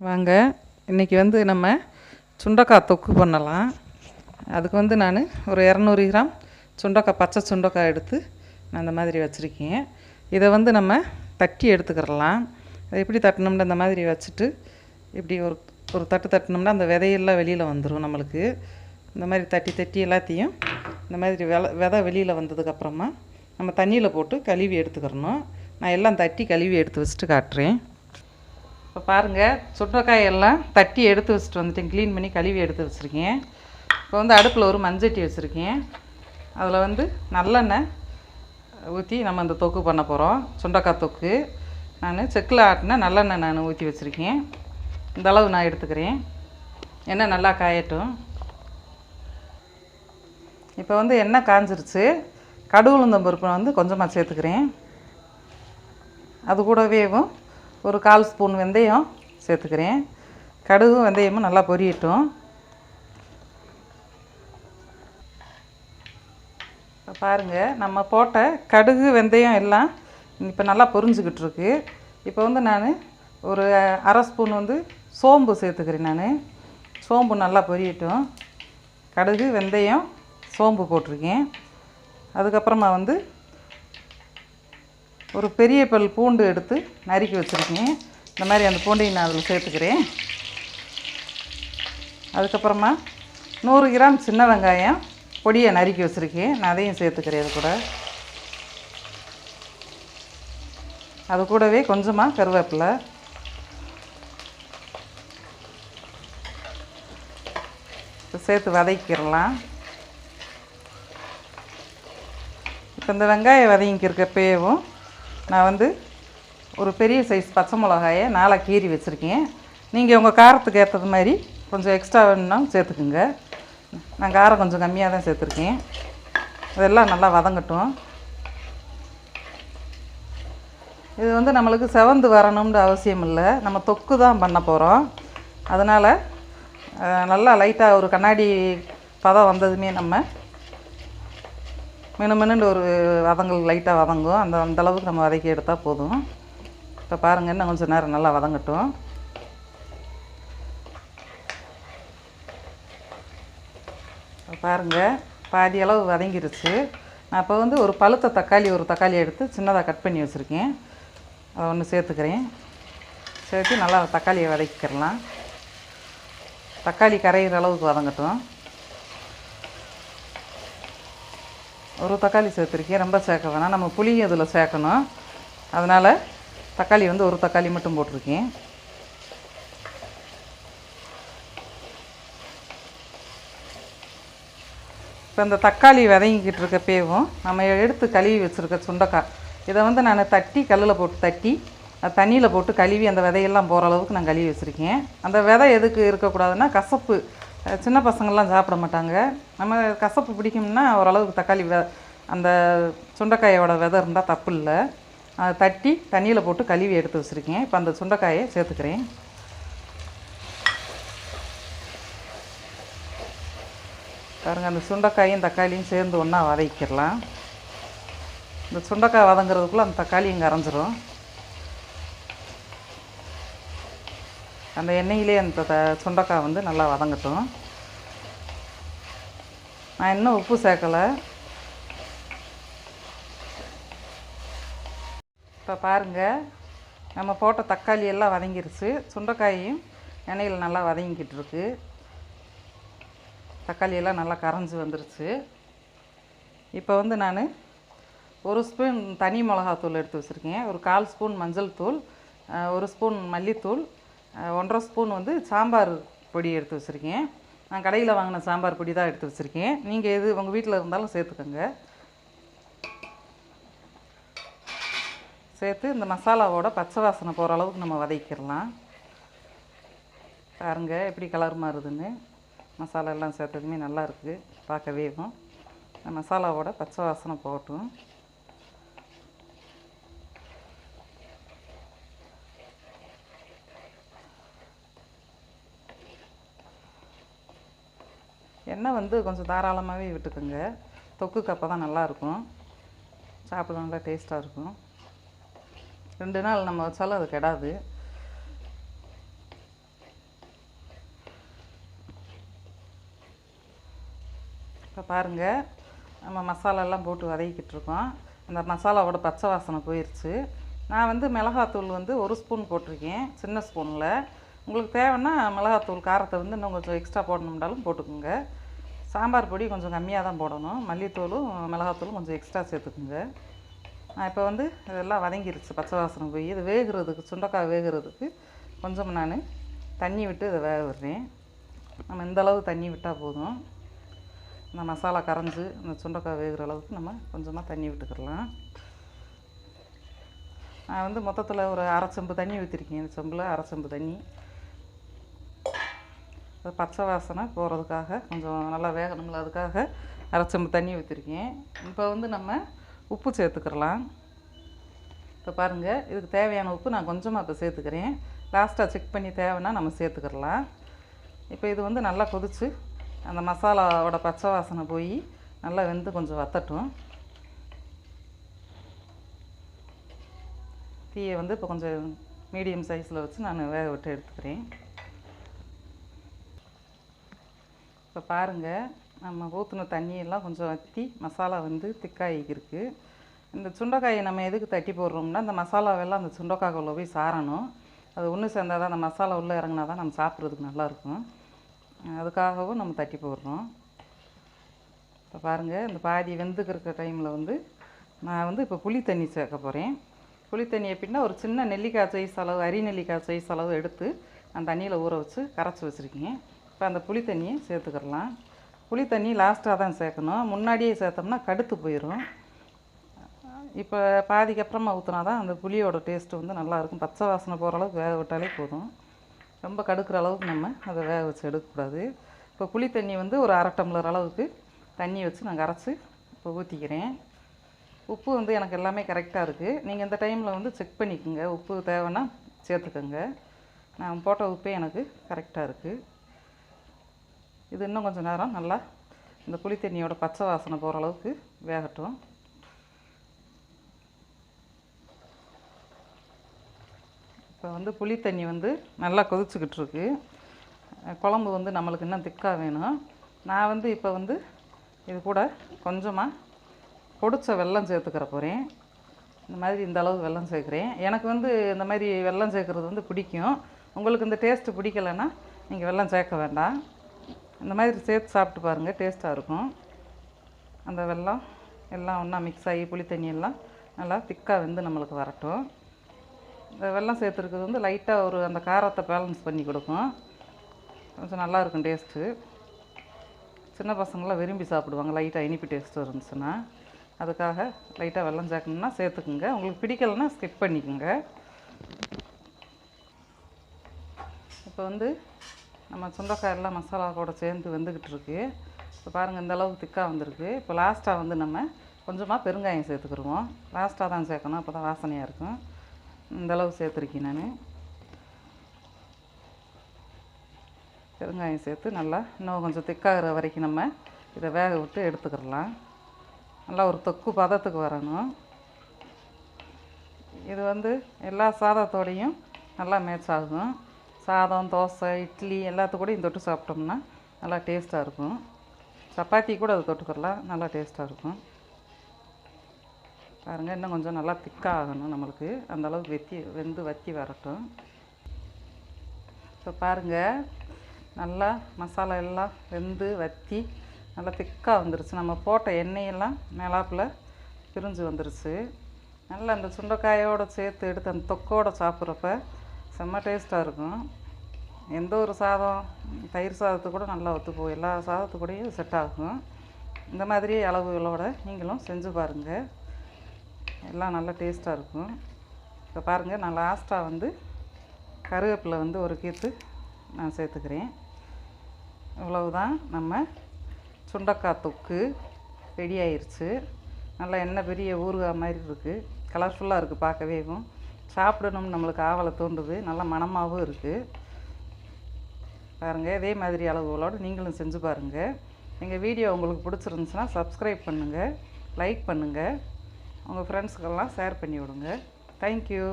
வாங்க இன்றைக்கி வந்து நம்ம சுண்டக்காய் தொக்கு பண்ணலாம். அதுக்கு வந்து நான் ஒரு இரநூறு கிராம் சுண்டக்காய் பச்சை சுண்டக்காய் எடுத்து நான் அந்த மாதிரி வச்சுருக்கேன். இதை வந்து நம்ம தட்டி எடுத்துக்கிறலாம். அதை எப்படி தட்டினோம்னா இந்த மாதிரி வச்சுட்டு இப்படி ஒரு ஒரு தட்டு தட்டினோம்னா அந்த விதையெல்லாம் வெளியில் வந்துடும் நம்மளுக்கு. இந்த மாதிரி தட்டி தட்டி எல்லாத்தையும் இந்த மாதிரி வெல விதை வெளியில் வந்ததுக்கப்புறமா நம்ம தண்ணியில் போட்டு கழுவி எடுத்துக்கிறணும். நான் எல்லாம் தட்டி கழுவி எடுத்து வச்சுட்டு காட்டுறேன். இப்போ பாருங்கள் சுண்டைக்காய் எல்லாம் தட்டி எடுத்து வச்சுட்டு வந்துட்டேன். க்ளீன் பண்ணி கழுவி எடுத்து வச்சுருக்கேன். இப்போ வந்து அடுப்பில் ஒரு மஞ்சட்டி வச்சுருக்கேன். அதில் வந்து நல்லெண்ணெய் ஊற்றி நம்ம அந்த தொக்கு பண்ண போகிறோம் சுண்டைக்காய் தொக்கு. நான் செக்கில் ஆட்டின நல்லெண்ணெய் நான் ஊற்றி வச்சுருக்கேன். இந்த அளவு நான் எடுத்துக்கிறேன். எண்ணெய் நல்லா காயட்டும். இப்போ வந்து எண்ணெய் காஞ்சிருச்சு. கடுகு உளுந்தம் பருப்பு வந்து கொஞ்சமாக சேர்த்துக்கிறேன். அது கூடவேவும் ஒரு கால் ஸ்பூன் வெந்தயம் சேர்த்துக்கிறேன். கடுகும் வெந்தயமும் நல்லா பொரியட்டும். இப்போ பாருங்கள் நம்ம போட்ட கடுகு வெந்தயம் எல்லாம் இப்போ நல்லா பொரிஞ்சுக்கிட்டு இருக்கு. இப்போ வந்து நான் ஒரு அரை ஸ்பூன் வந்து சோம்பு சேர்த்துக்கிறேன் நான். சோம்பு நல்லா பொரியட்டும். கடுகு வெந்தயம் சோம்பு போட்டிருக்கேன். அதுக்கப்புறமா வந்து ஒரு பெரிய பல் பூண்டு எடுத்து நறுக்கி வச்சுருக்கேன். இந்த மாதிரி அந்த பூண்டையும் நான் அதில் சேர்த்துக்கிறேன். அதுக்கப்புறமா நூறு கிராம் சின்ன வெங்காயம் பொடியை நறுக்கி வச்சுருக்கேன். நான் அதையும் சேர்த்துக்கிறேன் அது கூட. அது கூடவே கொஞ்சமாக கருவேப்பிலை. சேர்த்து வதக்கிடலாம். இப்போ இந்த வெங்காயம் வதங்கிக்கிறக்கப்பேவும் நான் வந்து ஒரு பெரிய சைஸ் பச்சை மிளகாயை நாலாக கீறி வச்சுருக்கேன். நீங்கள் உங்கள் காரத்துக்கு ஏற்றது மாதிரி கொஞ்சம் எக்ஸ்ட்ரா வேணும்னா சேர்த்துக்குங்க. நான் காரம் கொஞ்சம் கம்மியாக தான் சேர்த்துருக்கேன். இதெல்லாம் நல்லா வதங்கட்டும். இது வந்து நம்மளுக்கு செவந்து வரணும்னு அவசியம் இல்லை. நம்ம தொக்கு தான் பண்ண போகிறோம் அதனால் நல்லா லைட்டாக ஒரு கண்ணாடி பதம் வந்ததுமே நம்ம மினு ஒரு வதங்கல் லைட்டாக வதங்கும் அந்த அந்த அளவுக்கு நம்ம வதக்கி எடுத்தால் போதும். இப்போ பாருங்கள் இன்னும் கொஞ்சம் நேரம் நல்லா வதங்கட்டும். இப்போ பாருங்கள் பாதி அளவு வதங்கிருச்சு. நான் இப்போ வந்து ஒரு பழுத்த தக்காளி ஒரு தக்காளி எடுத்து சின்னதாக கட் பண்ணி வச்சுருக்கேன். அதை ஒன்று சேர்த்துக்கிறேன். சேர்த்து நல்லா தக்காளியை வதக்கிக்கிறலாம் தக்காளி கரையிற அளவுக்கு வதங்கட்டும். ஒரு தக்காளி சேர்த்துருக்கேன் ரொம்ப சேர்க்க வேணாம். நம்ம புளி அதில் சேர்க்கணும். அதனால் தக்காளி வந்து ஒரு தக்காளி மட்டும் போட்டிருக்கேன். இப்போ இந்த தக்காளி விதையங்கிட்டு இருக்க பேவும் நம்ம எடுத்து கழுவி வச்சுருக்க சுண்டக்காய். இதை வந்து நான் தட்டி கல்லில் போட்டு தட்டி தண்ணியில் போட்டு கழுவி அந்த விதையெல்லாம் போகிற அளவுக்கு நான் கழுவி வச்சுருக்கேன். அந்த விதை எதுக்கு இருக்கக்கூடாதுன்னா கசப்பு. சின்ன பசங்கள்லாம் சாப்பிட மாட்டாங்க. நம்ம கசப்பு பிடிக்கும்னா ஓரளவுக்கு தக்காளி வெ அந்த சுண்டைக்காயோட விதை இருந்தால் தப்பு இல்லை அதை தட்டி தண்ணியில் போட்டு கழுவி எடுத்து வச்சுருக்கேன். இப்போ அந்த சுண்டைக்காயை சேர்த்துக்கிறேன். பாருங்கள் அந்த சுண்டைக்காயும் தக்காளியும் சேர்ந்து ஒன்றா வதக்கிடலாம் இந்த சுண்டைக்காய் வதங்குறதுக்குள்ளே அந்த தக்காளியும் கரைஞ்சிரும். அந்த எண்ணெயிலே அந்த த வந்து நல்லா வதங்கட்டும். நான் இன்னும் உப்பு சேர்க்கலை. இப்போ பாருங்கள் நம்ம போட்ட தக்காளி எல்லாம் வதங்கிருச்சு. சுண்டைக்காயும் எண்ணெயில் நல்லா வதங்கிக்கிட்டு இருக்கு. தக்காளி எல்லாம் நல்லா கரைஞ்சி வந்துருச்சு. இப்போ வந்து நான் ஒரு ஸ்பூன் தனி மிளகாத்தூள் எடுத்து வச்சுருக்கேன். ஒரு கால் ஸ்பூன் மஞ்சள் தூள் ஒரு ஸ்பூன் மல்லித்தூள் ஒன்றரை ஸ்பூன் வந்து சாம்பார் பொடி எடுத்து வச்சுருக்கேன். நான் கடையில் வாங்கின சாம்பார் பொடி தான் எடுத்து வச்சுருக்கேன். நீங்கள் எது உங்கள் வீட்டில் இருந்தாலும் சேர்த்துக்கோங்க. சேர்த்து இந்த மசாலாவோட பச்சை வாசனை போகிற அளவுக்கு நம்ம வதக்கிடலாம். பாருங்கள் எப்படி கலர் மாறுதுன்னு. மசாலா எல்லாம் சேர்த்ததுமே நல்லா இருக்குது பார்க்கவேவும் இந்த மசாலாவோட பச்சை வாசனை போகட்டும். எண்ணெய் வந்து கொஞ்சம் தாராளமாகவே விட்டுக்குங்க. தொக்கு அப்போ தான் நல்லாயிருக்கும். சாப்பிட நல்லா டேஸ்ட்டாக இருக்கும். ரெண்டு நாள் நம்ம வச்சாலும் அது கெடாது. இப்போ பாருங்கள் நம்ம மசாலாலாம் போட்டு வதக்கிட்டு இருக்கோம். அந்த மசாலாவோட பச்சை வாசனை போயிடுச்சு நான் வந்து மிளகாத்தூள் வந்து ஒரு ஸ்பூன் போட்டிருக்கேன். சின்ன ஸ்பூனில் உங்களுக்கு தேவைன்னா மிளகாத்தூள் காரத்தை வந்து இன்னும் கொஞ்சம் எக்ஸ்ட்ரா போடணும்னாலும் போட்டுக்கோங்க. சாம்பார் பொடி கொஞ்சம் கம்மியாக தான் போடணும். மல்லித்தூளும் மிளகாத்தூளும் கொஞ்சம் எக்ஸ்ட்ரா சேர்த்துக்குங்க. நான் இப்போ வந்து இதெல்லாம் வதங்கிருச்சு பச்சை வாசனை போய். இது வேகிறதுக்கு சுண்டக்காய் வேகிறதுக்கு கொஞ்சம் நான் தண்ணி விட்டு இதை வேக விடுறேன். நம்ம இந்த அளவு தண்ணி விட்டால் போதும். இந்த மசாலா கரைஞ்சி இந்த சுண்டக்காய் வேகிற அளவுக்கு நம்ம கொஞ்சமாக தண்ணி விட்டுக்கிடலாம் நான் வந்து மொத்தத்தில் ஒரு அரை செம்பு தண்ணி ஊற்றிருக்கேன் இந்த செம்பில் அரை செம்பு தண்ணி. பச்சை வாசனை போகிறதுக்காக கொஞ்சம் நல்லா வேகணும்ல அதுக்காக அரை தண்ணி ஊற்றிருக்கேன் இப்போ வந்து நம்ம உப்பு சேர்த்துக்கிறலாம். இப்போ பாருங்கள் இதுக்கு தேவையான உப்பு நான் கொஞ்சமாக இப்போ சேர்த்துக்கிறேன். லாஸ்ட்டாக செக் பண்ணி தேவைன்னா நம்ம சேர்த்துக்கிறலாம். இப்போ இது வந்து நல்லா கொதிச்சு அந்த மசாலாவோட பச்சை வாசனை போய் நல்லா வெந்து கொஞ்சம் வத்தட்டும். தீயை வந்து இப்போ கொஞ்சம் மீடியம் சைஸில் வச்சு நான் வேக விட்டு எடுத்துக்கிறேன். இப்போ பாருங்கள் நம்ம ஊற்றின தண்ணியெல்லாம் கொஞ்சம் வற்றி மசாலா வந்து திக்காயிக்கிருக்கு இந்த சுண்டைக்காயை நம்ம எதுக்கு தட்டி போடுறோம்னா இந்த மசாலாவெல்லாம் அந்த சுண்டைக்காய்க்குள்ளே போய் சாரணும் அது ஒன்று சேர்ந்தால் தான் அந்த மசாலா உள்ளே இறங்கினா தான் நம்ம சாப்பிட்றதுக்கு நல்லாயிருக்கும். அதுக்காகவும் நம்ம தட்டி போடுறோம். இப்போ பாருங்கள் இந்த பாதி வெந்துக்கிற டைமில் வந்து நான் வந்து இப்போ புளி தண்ணி சேர்க்க போகிறேன் புளி தண்ணி எப்படின்னா ஒரு சின்ன நெல்லிக்காய் சைஸ் அளவு அரி நெல்லிக்காய் சைஸ் அளவு எடுத்து அந்த தண்ணியில் ஊற வச்சு கரைச்சி வச்சுருக்கேன். இப்போ அந்த புளி தண்ணியை சேர்த்துக்கிடலாம் புளி தண்ணி லாஸ்ட்டாக தான் சேர்க்கணும். முன்னாடியே சேர்த்தோம்னா கடுத்து போயிடும் இப்போ பாதிக்கு அப்புறமா ஊற்றினா தான் அந்த புளியோட டேஸ்ட்டு வந்து நல்லாயிருக்கும் பச்சை வாசனை போகிற அளவுக்கு வேக விட்டாலே போதும். ரொம்ப கடுக்கிற அளவுக்கு நம்ம அதை வேக வச்சு எடுக்கக்கூடாது. இப்போ புளி தண்ணி வந்து ஒரு அரை டம்ளர் அளவுக்கு தண்ணி வச்சு நான் கரைச்சி இப்போ ஊற்றிக்கிறேன் உப்பு வந்து எனக்கு எல்லாமே கரெக்டாக இருக்குது நீங்கள் இந்த டைமில் வந்து செக் பண்ணிக்கோங்க. உப்பு தேவைன்னா சேர்த்துக்கோங்க. நான் போட்ட உப்பே எனக்கு கரெக்டாக இருக்குது இது இன்னும் கொஞ்சம் நேரம் நல்லா இந்த புளி தண்ணியோட பச்சை வாசனை போகிற அளவுக்கு வேகட்டும். இப்போ வந்து புளி தண்ணி வந்து நல்லா கொதிச்சுக்கிட்டு இருக்கு. குழம்பு வந்து நம்மளுக்கு இன்னும் திக்காக வேணும். நான் வந்து இப்போ வந்து இது கூட கொஞ்சமாக பொடிச்ச வெல்லம் சேர்த்துக்கிற போகிறேன் இந்த மாதிரி இந்த அளவு வெல்லம் சேர்க்குறேன். எனக்கு வந்து இந்த மாதிரி வெல்லம் சேர்க்குறது வந்து பிடிக்கும். உங்களுக்கு இந்த டேஸ்ட்டு பிடிக்கலைன்னா நீங்கள் வெல்லம் சேர்க்க வேண்டாம். இந்த மாதிரி சேர்த்து சாப்பிட்டு பாருங்கள் டேஸ்ட்டாக இருக்கும். அந்த வெல்லம் எல்லாம் ஒன்றா மிக்ஸ் ஆகி புளி தண்ணியெல்லாம் நல்லா திக்காக வெந்து நம்மளுக்கு வரட்டும். இந்த வெல்லம் சேர்த்துருக்கிறது வந்து லைட்டாக ஒரு அந்த காரத்தை பேலன்ஸ் பண்ணி கொடுக்கும். கொஞ்சம் நல்லாயிருக்கும் டேஸ்ட்டு சின்ன பசங்களாம் விரும்பி சாப்பிடுவாங்க லைட்டாக இனிப்பு டேஸ்ட்டு இருந்துச்சுன்னா. அதுக்காக லைட்டாக வெள்ளம் சேர்க்கணுன்னா சேர்த்துக்குங்க. உங்களுக்கு பிடிக்கலைன்னா ஸ்கிப் பண்ணிக்கோங்க. இப்போ வந்து நம்ம சுண்டைக்காய் எல்லாம் மசாலா கூட சேர்ந்து வெந்துக்கிட்டு இருக்கு. இப்போ பாருங்கள் இந்தளவுக்கு திக்காக வந்திருக்கு. இப்போ லாஸ்ட்டாக வந்து நம்ம கொஞ்சமாக பெருங்காயம் சேர்த்துக்குருவோம். லாஸ்ட்டாக தான் சேர்க்கணும். அப்போ தான் வாசனையாக இருக்கும். இந்த அளவு சேர்த்துருக்கேன் நான். பெருங்காயம் சேர்த்து நல்லா இன்னும் கொஞ்சம் திக்காகிற வரைக்கும் நம்ம இதை வேக விட்டு எடுத்துக்கிடலாம். நல்லா ஒரு தொக்கு பதத்துக்கு வரணும். இது வந்து எல்லா சாதத்தோடையும் நல்லா மேட்ச் ஆகும். சாதம் தோசை இட்லி எல்லாத்துக்கூடையும் தொட்டு சாப்பிட்டோம்னா நல்லா டேஸ்ட்டாக இருக்கும். சப்பாத்தி கூட அதை தொட்டுக்கிடலாம் நல்லா டேஸ்ட்டாக இருக்கும். பாருங்கள் இன்னும் கொஞ்சம் நல்லா திக்காக ஆகணும் நம்மளுக்கு. அந்தளவுக்கு வெத்தி வெந்து வத்தி வரட்டும். இப்போ பாருங்கள் நல்லா மசாலா எல்லாம் வெந்து வத்தி நல்லா திக்காக வந்துருச்சு. நம்ம போட்ட எண்ணெயெல்லாம் மேலாப்பில் பிரிஞ்சு வந்துருச்சு. நல்லா அந்த சுண்டைக்காயோடு சேர்த்து எடுத்து அந்த தொக்கோடு சாப்பிட்றப்ப செம்ம டேஸ்ட்டாக இருக்கும். எந்த ஒரு சாதம் தயிர் சாதத்து கூட நல்லா ஒத்துப்போம். எல்லா சாதத்து கூடயும் செட் ஆகும். இந்த மாதிரி அளவுகளோட நீங்களும் செஞ்சு பாருங்கள் எல்லாம் நல்லா டேஸ்ட்டாக இருக்கும். இப்போ பாருங்கள் நான் லாஸ்ட்டாக வந்து கருவேப்பிலை வந்து ஒரு கீத்து நான் சேர்த்துக்கிறேன். இவ்வளவுதான் நம்ம சுண்டக்காய் தொக்கு ரெடி ஆயிடுச்சு நல்லா எண்ணெய் பெரிய ஊறுகாய் மாதிரி இருக்குது கலர்ஃபுல்லாக இருக்குது பார்க்கவேவும் சாப்பிடணும்னு நம்மளுக்கு ஆவலை தோன்றுது. நல்ல மனமாகவும் இருக்குது பாருங்கள் இதே மாதிரி அளவுகளோடு நீங்களும் செஞ்சு பாருங்கள் எங்கள் வீடியோ உங்களுக்கு பிடிச்சிருந்துச்சுன்னா சப்ஸ்கிரைப் பண்ணுங்கள் லைக் பண்ணுங்கள் உங்கள் ஃப்ரெண்ட்ஸுக்கெல்லாம் ஷேர் பண்ணி விடுங்க. தேங்க்யூ